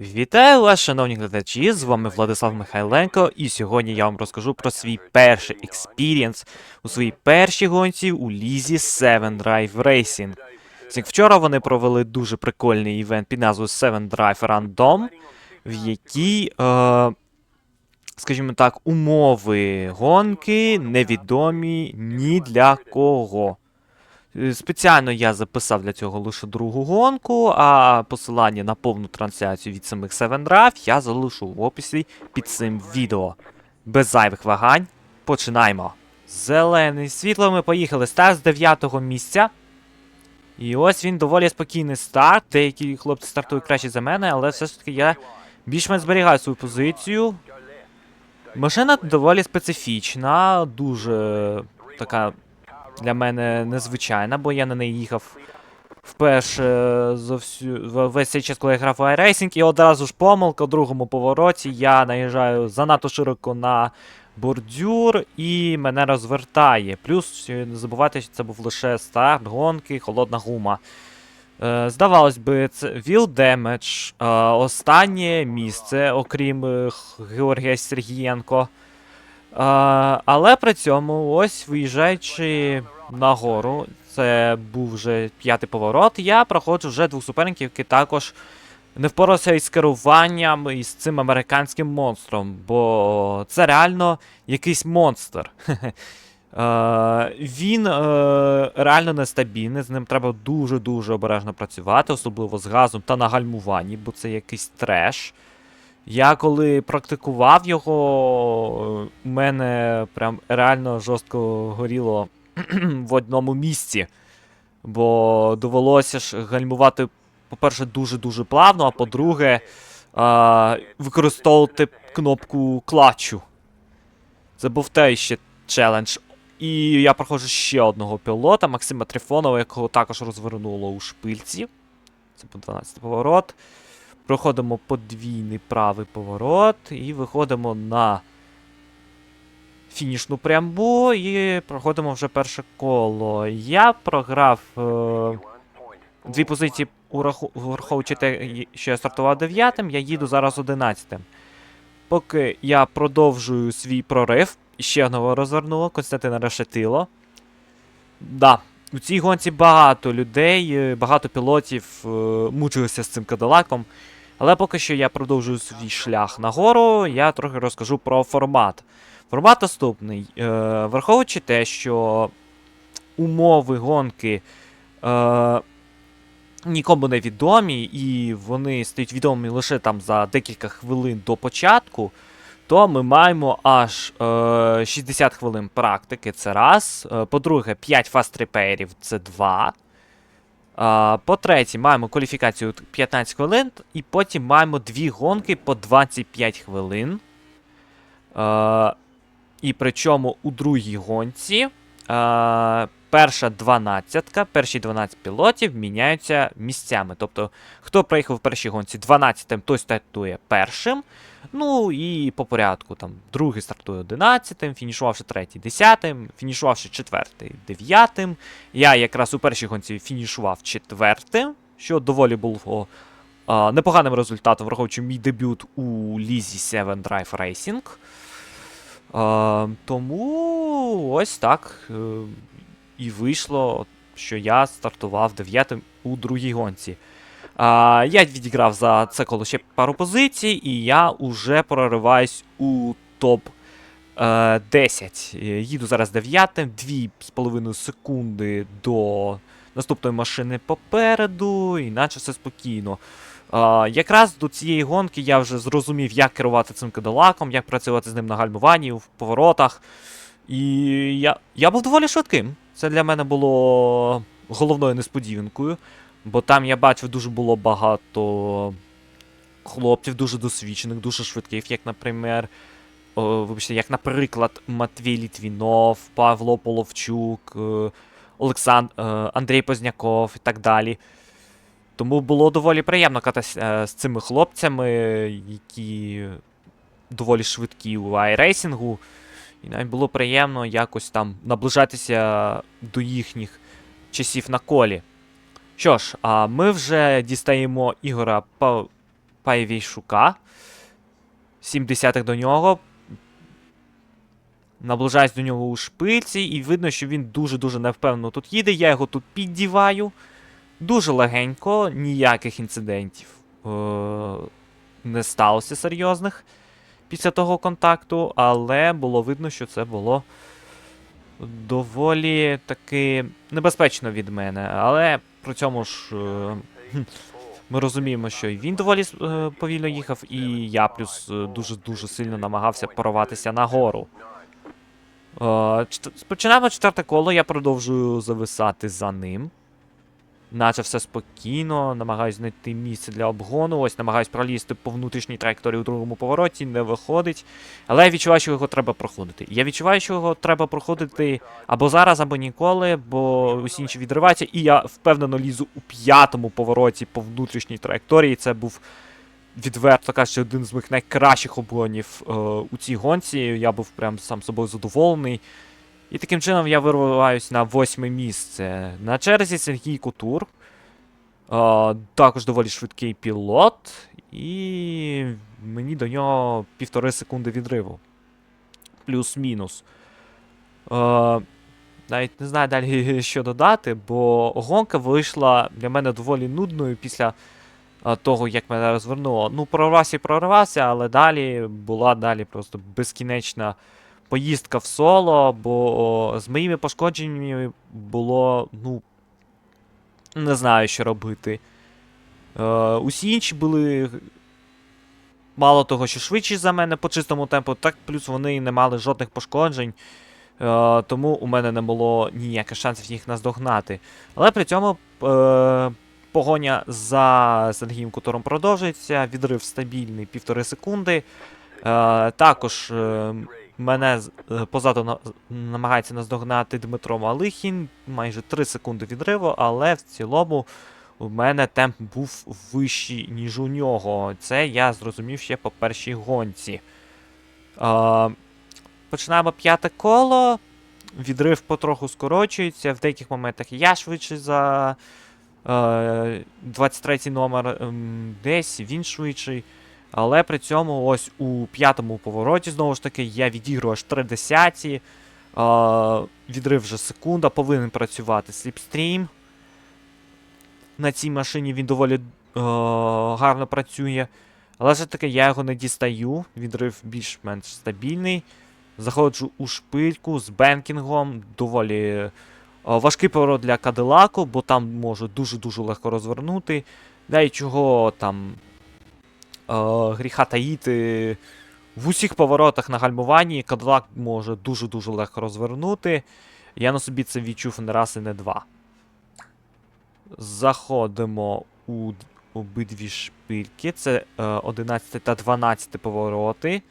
Вітаю вас, шановні глядачі! З вами Владислав Михайленко, і сьогодні я вам розкажу про свій перший експірієнс у своїй першій гонці у лізі 7 Drive Racing. Вчора вони провели дуже прикольний івент під назвою 7 Drive Random, в якій, е, скажімо так, умови гонки невідомі ні для кого. Е, Спеціально я записав для цього лише другу гонку, а посилання на повну трансляцію від самих 7 Drive я залишу в описі під цим відео. Без зайвих вагань, починаємо. Зелений світло, ми поїхали. Старт з 9 місця. І ось він доволі спокійний старт. Деякі хлопці стартують краще за мене, але все ж таки я більш-менш зберігаю свою позицію. Машина доволі специфічна, дуже така для мене незвичайна, бо я на неї їхав вперше за всю весь цей час, коли я грав в iRacing, і одразу ж помилка в другому повороті. Я наїжджаю занадто широко на бордюр і мене розвертає. Плюс не забувайте, що це був лише старт, гонки, холодна гума. Е, здавалось би, це Will Damage, е, останнє місце, окрім е, Георгія Сергієнко. А, але при цьому, ось виїжджаючи нагору, це був вже п'ятий поворот, я проходжу вже двох суперників, які також не впорався із керуванням із цим американським монстром, бо це реально якийсь монстр. Е, він е, реально нестабільний, з ним треба дуже-дуже обережно працювати, особливо з газом та на гальмуванні, бо це якийсь треш. Я коли практикував його, е, у мене прям реально жорстко горіло в одному місці. Бо довелося ж гальмувати, по-перше, дуже-дуже плавно, а по-друге, використовувати кнопку клатчу. Це був той ще челендж. І я проходжу ще одного пілота, Максима Трифонова, якого також розвернуло у шпильці. Це був 12 поворот. Проходимо подвійний правий поворот і виходимо на фінішну прямбу і проходимо вже перше коло. Я програв е, дві позиції, враховуючи те, що я стартував дев'ятим, я їду зараз одинадцятим. Поки я продовжую свій прорив, ще одного розвернуло, Константина Решетило. Да, у цій гонці багато людей, е, багато пілотів е, мучилися з цим кадилаком. Але поки що я продовжую свій шлях нагору, я трохи розкажу про формат. Формат наступний. Е, враховуючи те, що умови гонки е, нікому не відомі, і вони стають відомі лише там за декілька хвилин до початку, то ми маємо аж е, 60 хвилин практики, це раз. Е, по-друге, 5 фаст репейрів це 2. По-третє, маємо кваліфікацію 15 хвилин, і потім маємо дві гонки по 25 хвилин. І причому у другій гонці перша 12, перші 12 пілотів міняються місцями. Тобто, хто приїхав в першій гонці 12-м, той стартує першим. Ну і по порядку там другий стартує 11-м, фінішувавши третій 10-м, фінішувавши четвертий 9-м. Я якраз у першій гонці фінішував четвертим, що доволі було а, непоганим результатом, враховуючи мій дебют у Лізі 7 Drive Racing. А, тому ось так е, і вийшло, що я стартував дев'ятим у другій гонці. А, я відіграв за це коло ще пару позицій, і я уже прориваюсь у топ е, 10. Е, Їду зараз дев'ятим, 2,5 секунди до наступної машини попереду, іначе все спокійно. А, якраз до цієї гонки я вже зрозумів, як керувати цим кадилаком, як працювати з ним на гальмуванні, в поворотах. І я, я був доволі швидким. Це для мене було головною несподіванкою. Бо там я бачив дуже було багато хлопців, дуже досвідчених, дуже швидких, як, наприклад, вибачте, як, наприклад, Матвій Літвінов, Павло Половчук, е, Олександр, е, Андрій Позняков і так далі. Тому було доволі приємно кататися е, з цими хлопцями, які доволі швидкі у айрейсингу. І навіть було приємно якось там наближатися до їхніх часів на колі. Що ж, а ми вже дістаємо Ігора Па- Пайвійшука. 70-х до нього. Наближаюсь до нього у шпильці, і видно, що він дуже-дуже невпевнено тут їде. Я його тут піддіваю. Дуже легенько, ніяких інцидентів е- не сталося серйозних після того контакту, але було видно, що це було доволі таки небезпечно від мене. Але при цьому ж е, ми розуміємо, що і він доволі е, повільно їхав, і я плюс е, дуже-дуже сильно намагався порватися нагору. Починаємо четверте коло, я продовжую зависати за ним. Наче все спокійно, намагаюсь знайти місце для обгону. Ось намагаюсь пролізти по внутрішній траєкторії у другому повороті, не виходить. Але я відчуваю, що його треба проходити. Я відчуваю, що його треба проходити або зараз, або ніколи, бо усі інші відриваються. І я впевнено лізу у п'ятому повороті по внутрішній траєкторії. Це був відверто кажучи, один з моїх найкращих обгонів е, у цій гонці. Я був прям сам собою задоволений. І таким чином я вириваюсь на восьме місце. На черзі Сергій Кутур. Е, також доволі швидкий пілот. І мені до нього півтори секунди відриву. Плюс-мінус. Е, навіть не знаю далі, що додати, бо гонка вийшла для мене доволі нудною після того, як мене розвернуло. Ну, прорвався і прорвався, але далі була далі просто безкінечна поїздка в соло, бо з моїми пошкодженнями було, ну. Не знаю, що робити. Е, усі інші були. Мало того, що швидші за мене по чистому темпу, так плюс вони не мали жодних пошкоджень. Е, тому у мене не було ніяких шансів їх наздогнати. Але при цьому е, погоня за Сергієм Кутором продовжується, відрив стабільний півтори секунди. Е, також е, мене е, позаду на, намагається наздогнати Дмитро Малихін, майже 3 секунди відриву, але в цілому у мене темп був вищий, ніж у нього. Це я зрозумів ще по першій гонці. Е, починаємо п'яте коло. Відрив потроху скорочується. В деяких моментах я швидше за е, 23 номер, ем, десь він швидший. Але при цьому ось у п'ятому повороті, знову ж таки, я відіграю аж 3 десяті. Відрив вже секунда, повинен працювати сліпстрім. На цій машині він доволі е, гарно працює. Але ж таки я його не дістаю. Відрив більш-менш стабільний. Заходжу у шпильку з бенкінгом. Доволі е, важкий поворот для Кадилаку, бо там можу дуже-дуже легко розвернути. Да і чого там гріха таїти. В усіх поворотах на гальмуванні Кадилак може дуже-дуже легко розвернути. Я на собі це відчув не раз і не два. Заходимо у обидві шпильки. Це е, 11 та 12 повороти.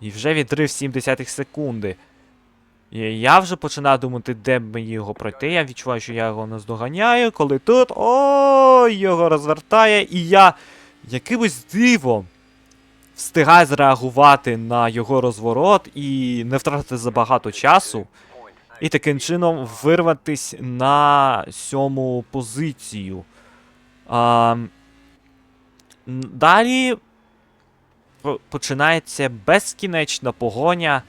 І вже відрив 70 секунди. Я вже починаю думати, де б мені його пройти. Я відчуваю, що я його наздоганяю, коли тут. Ой, його розвертає, і я якимось дивом встигаю зреагувати на його розворот і не втратити забагато часу. І таким чином вирватись на сьому позицію. А, далі починається безкінечна погоня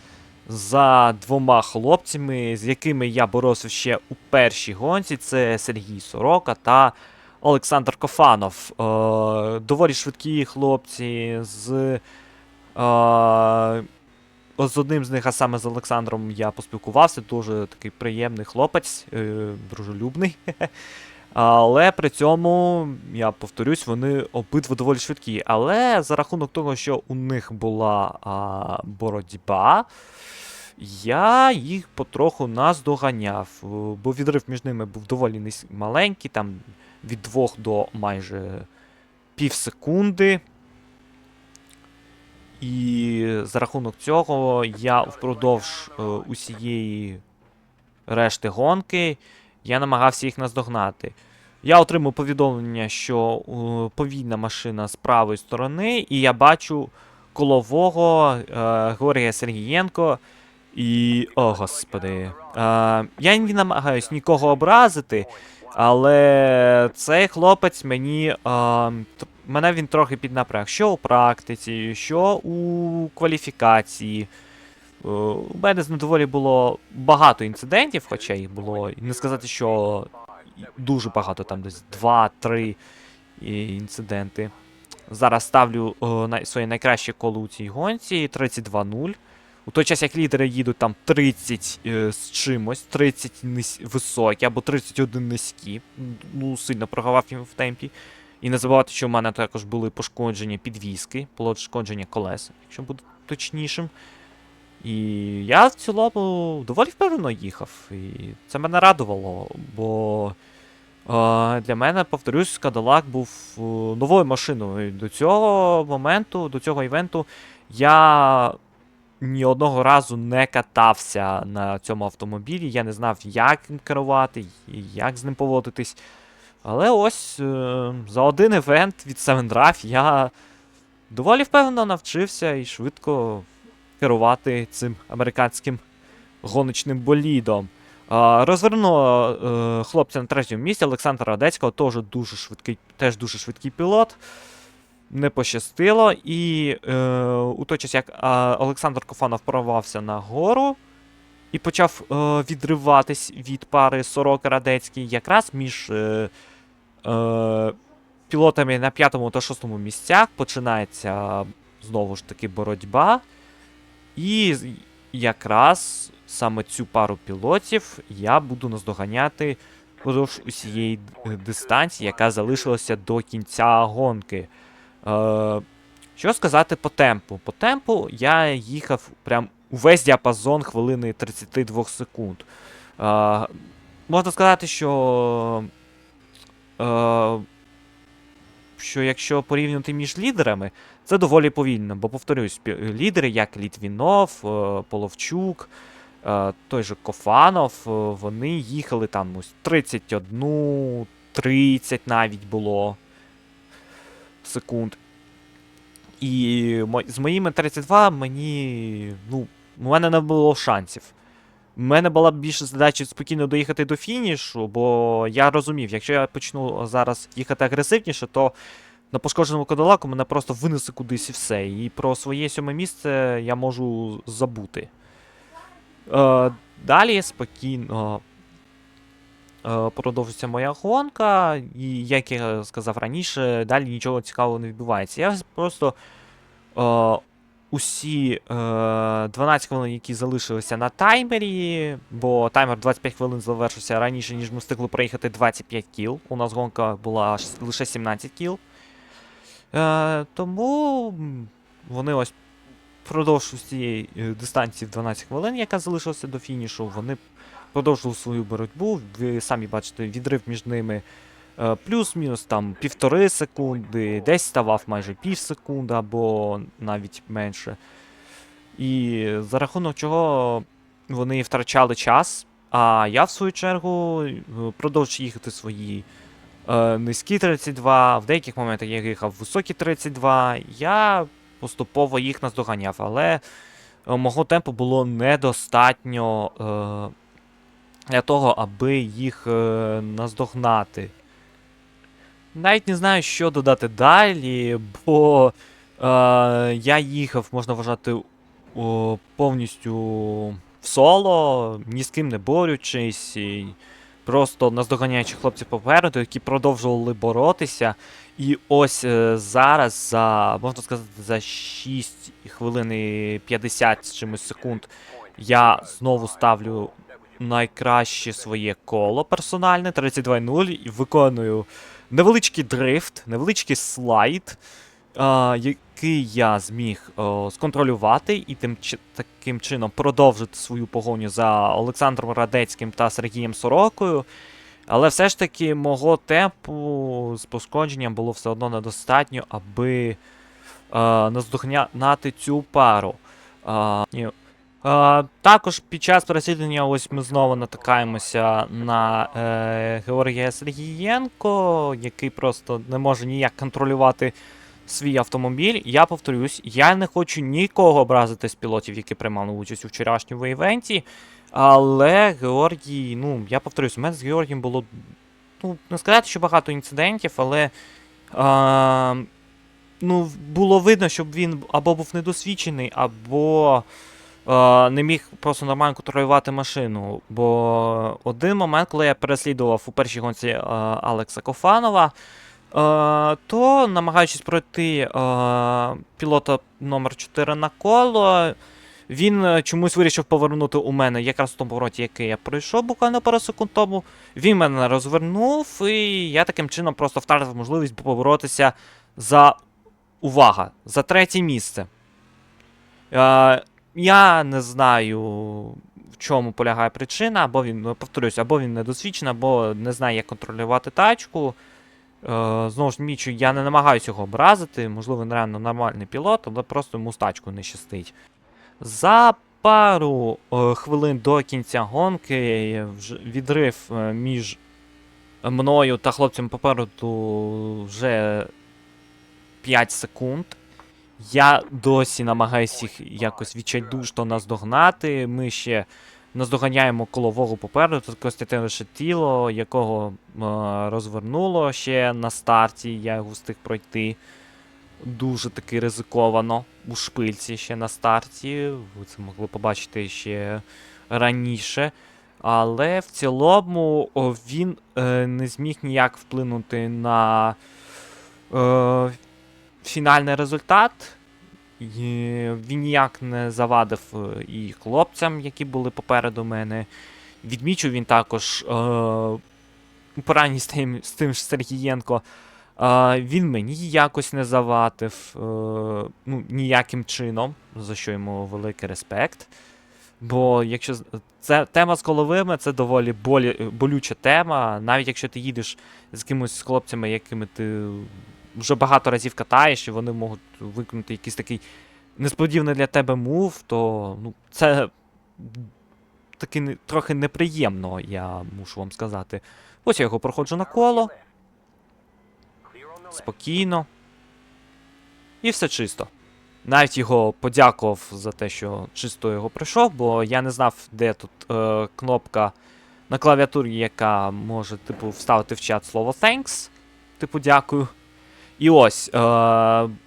за двома хлопцями, з якими я боровся ще у першій гонці. Це Сергій Сорока та Олександр Кофанов. Е, доволі швидкі хлопці з. Е, з одним з них, а саме з Олександром, я поспілкувався. Дуже такий приємний хлопець, е, дружелюбний. Але при цьому, я повторюсь, вони обидва доволі швидкі. Але за рахунок того, що у них була а, боротьба, я їх потроху наздоганяв. Бо відрив між ними був доволі маленький, там від 2 до майже пів секунди. І за рахунок цього я впродовж е, усієї решти гонки я намагався їх наздогнати. Я отримав повідомлення, що е, повільна машина з правої сторони, і я бачу колового е, Георгія Сергієнко. І. О, господи. Е, я не намагаюсь нікого образити, але цей хлопець мені е, мене він трохи піднапряг. Що у практиці, що у кваліфікації. Е, У мене з ним доволі було багато інцидентів, хоча їх було. Не сказати, що дуже багато, там десь 2-3 інциденти. Зараз ставлю о, на, своє найкраще коло у цій гонці 32-0. У той час, як лідери їдуть там 30 е, з чимось, 30 низь, високі або 31 низькі. Ну, сильно програвав їм в темпі. І не забувайте, що в мене також були пошкодження підвіски, пошкодження колес, якщо бути точнішим. І я в цілому доволі впевнено їхав. І це мене радувало, бо е, для мене, повторюсь, Кадалак був е, новою машиною. До цього моменту, до цього івенту, я ні одного разу не катався на цьому автомобілі. Я не знав, як ним керувати, як з ним поводитись. Але ось е, за один івент від Seven Drive я доволі впевнено навчився і швидко керувати цим американським гоночним болідом. А, розвернуло е, хлопця на третьому місці Олександра Радецького, теж дуже швидкий, теж дуже швидкий пілот. Не пощастило. І е, у той час, як е, Олександр Кофанов прорвався на гору і почав е, відриватись від пари Сорока Радецький, якраз між е, е, пілотами на п'ятому та шостому місцях починається знову ж таки боротьба. І якраз саме цю пару пілотів я буду наздоганяти впродовж усієї дистанції, яка залишилася до кінця гонки. Е, що сказати по темпу? По темпу я їхав прям увесь діапазон хвилини 32 секунд. Е, можна сказати, що. Е, що якщо порівнювати між лідерами, це доволі повільно, бо повторюсь, лідери, як Літвінов, е, Половчук, е, той же Кофанов, вони їхали там ось 31, 30 навіть було секунд. І з моїми 32 мені. Ну, у мене не було шансів. У мене була більше задача спокійно доїхати до фінішу, бо я розумів, якщо я почну зараз їхати агресивніше, то на пошкодженому кадалаку мене просто винесе кудись і все. І про своє сьоме місце я можу забути. Е, далі спокійно продовжується моя гонка, і як я сказав раніше, далі нічого цікавого не відбувається. Я просто е, усі е, 12 хвилин, які залишилися на таймері, бо таймер 25 хвилин завершився раніше, ніж ми встигли проїхати 25 кіл. У нас гонка була лише 17 кіл. Е, тому вони ось впродовж цієї е, дистанції в 12 хвилин, яка залишилася до фінішу, вони продовжили свою боротьбу. Ви самі бачите, відрив між ними е, плюс-мінус там півтори секунди, десь ставав майже пів секунди або навіть менше. І за рахунок чого вони втрачали час, а я, в свою чергу, продовжив їхати свої е, низькі 32, в деяких моментах я їхав високі 32. Я поступово їх наздоганяв, але е, мого темпу було недостатньо е, для того, аби їх е, наздогнати. Навіть не знаю, що додати далі, бо е, я їхав, можна вважати, о, повністю в соло, ні з ким не борючись, і просто наздоганяючи хлопців попереду, які продовжували боротися. І ось е, зараз, за, можна сказати, за 6 хвилин і 50 з чимось секунд я знову ставлю найкраще своє коло персональне 32.0 і виконую невеличкий дрифт, невеличкий слайд, а, який я зміг о, сконтролювати і тим таким чином продовжити свою погоню за Олександром Радецьким та Сергієм Сорокою. Але все ж таки мого темпу з пошкодженням було все одно недостатньо, аби е, наздогнати цю пару. Е. Е, також під час переслідування ось ми знову натикаємося на е, Георгія Сергієнко, який просто не може ніяк контролювати свій автомобіль. Я повторюсь, я не хочу нікого образити з пілотів, які приймали участь у вчорашньому івенті. Але Георгій, ну, я повторюсь, у мене з Георгієм було. Ну, не сказати, що багато інцидентів, але. Е, ну, було видно, щоб він або був недосвідчений, або не міг просто нормально контролювати машину. Бо один момент, коли я переслідував у першій гонці е, Алекса Кофанова, е, то намагаючись пройти е, пілота номер 4 на коло, він е, чомусь вирішив повернути у мене якраз в тому повороті, який я пройшов буквально пару секунд тому. Він мене розвернув, і я таким чином просто втратив можливість поборотися за увага, за третє місце. Я не знаю, в чому полягає причина, або він, ну, повторюсь, або він недосвідчений, або не знає, як контролювати тачку. Е, знову ж мічу, я не намагаюся його образити, можливо, він реально нормальний пілот, але просто йому з тачкою не щастить. За пару е, хвилин до кінця гонки відрив е, між мною та хлопцем попереду вже 5 секунд. Я досі намагаюся їх якось відчайдушно наздогнати. Ми ще наздоганяємо колового попереду. Тут Костянтин лише тіло, якого е, розвернуло ще на старті. Я його встиг пройти. Дуже таки ризиковано у шпильці ще на старті. Ви це могли побачити ще раніше. Але в цілому він е, не зміг ніяк вплинути на е, фінальний результат. Він ніяк не завадив е, і хлопцям, які були попереду мене. Відмічу він також е, у поранні з тим, з тим ж Сергієнко. Е, він мені якось не завадив, е, ну, ніяким чином, за що йому великий респект. Бо якщо це тема з коловими, це доволі болі, болюча тема. Навіть якщо ти їдеш з кимось з хлопцями, якими ти вже багато разів катаєш, і вони можуть виконати якийсь такий несподіваний для тебе мув, то ну, це таки трохи неприємно, я мушу вам сказати. Ось я його проходжу на коло, спокійно. І все чисто. Навіть його подякував за те, що чисто його пройшов, бо я не знав, де тут е, кнопка на клавіатурі, яка може, типу, вставити в чат слово thanks. Типу, дякую. І ось, е,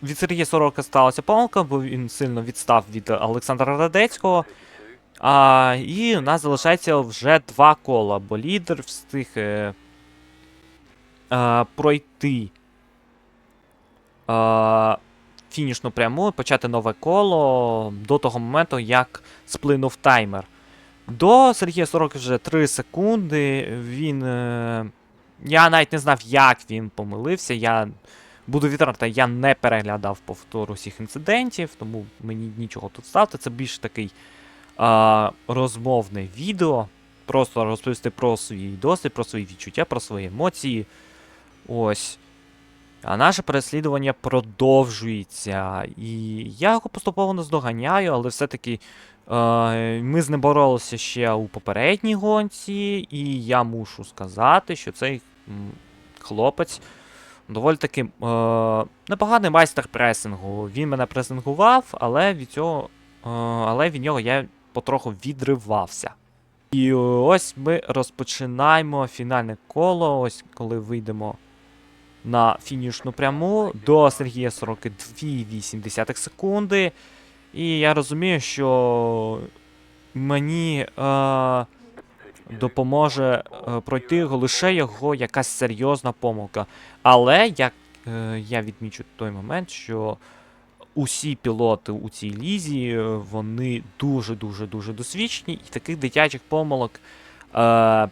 від Сергія Сорока сталася помилка, бо він сильно відстав від Олександра Радецького. А, і у нас залишається вже два кола, бо лідер встиг е, е, пройти е, фінішну пряму, почати нове коло до того моменту, як сплинув таймер. До Сергія Сорока вже 3 секунди. Він. Е, я навіть не знав, як він помилився. Я буду відверто, я не переглядав повтор усіх інцидентів, тому мені нічого тут ставити. Це більш такий а, розмовне відео. Просто розповісти про свій досвід, про свої відчуття, про свої емоції. Ось. А наше переслідування продовжується. І я його поступово наздоганяю, але все-таки ми з ним боролися ще у попередній гонці, і я мушу сказати, що цей хлопець доволі таки е, непоганий майстер пресингу. Він мене пресингував, але від цього, е, але від нього я потроху відривався. І ось ми розпочинаємо фінальне коло. Ось коли вийдемо на фінішну пряму до Сергія 42,8 секунди. І я розумію, що мені е, допоможе е, пройти лише його якась серйозна помилка. Але як е, я відмічу той момент, що усі пілоти у цій лізі, е, вони дуже-дуже дуже досвідчені, і таких дитячих помилок е,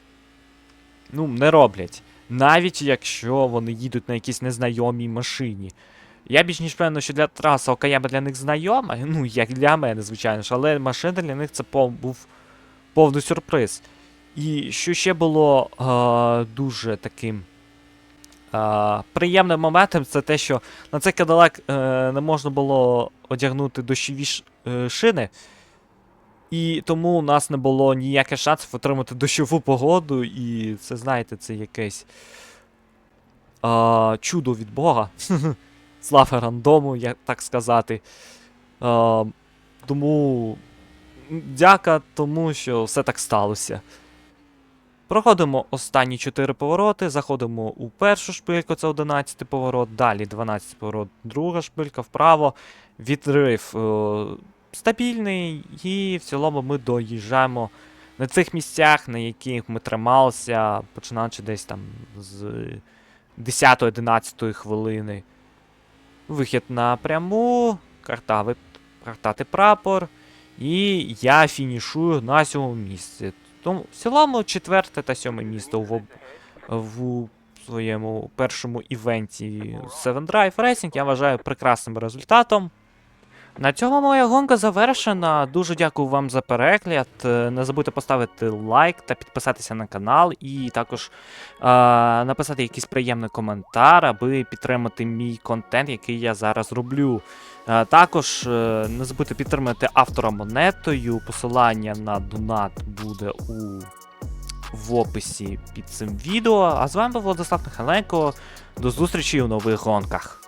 ну, не роблять. Навіть якщо вони їдуть на якійсь незнайомій машині. Я більш ніж певно, що для траса Окаяма для них знайома, ну, як для мене, звичайно ж, але машина для них це був повний сюрприз. І що ще було е, дуже таким е, приємним моментом, це те, що на цей кадалак е, не можна було одягнути дощові ш, е, шини. І тому у нас не було ніяких шансів отримати дощову погоду, і це, знаєте, це якесь е, чудо від Бога. Слава рандому, як так сказати. Е, тому дяка тому, що все так сталося. Проходимо останні 4 повороти, заходимо у першу шпильку, це 11 поворот, далі 12 поворот, друга шпилька вправо, відрив е, стабільний, і в цілому ми доїжджаємо на цих місцях, на яких ми трималися, починаючи десь там з 10-11 хвилини. Вихід на пряму, картави, картати прапор. І я фінішую на сьомому місці. Тому в цілому четверте та сьоме місто в, об- в своєму першому івенті Seven Drive Racing я вважаю прекрасним результатом. На цьому моя гонка завершена. Дуже дякую вам за перегляд. Е, Не забудьте поставити лайк та підписатися на канал, і також е, написати якийсь приємний коментар, аби підтримати мій контент, який я зараз роблю. Е, Також е, не забудьте підтримати автора монетою. Посилання на донат буде у в описі під цим відео. А з вами був Владислав Михайленко. До зустрічі у нових гонках.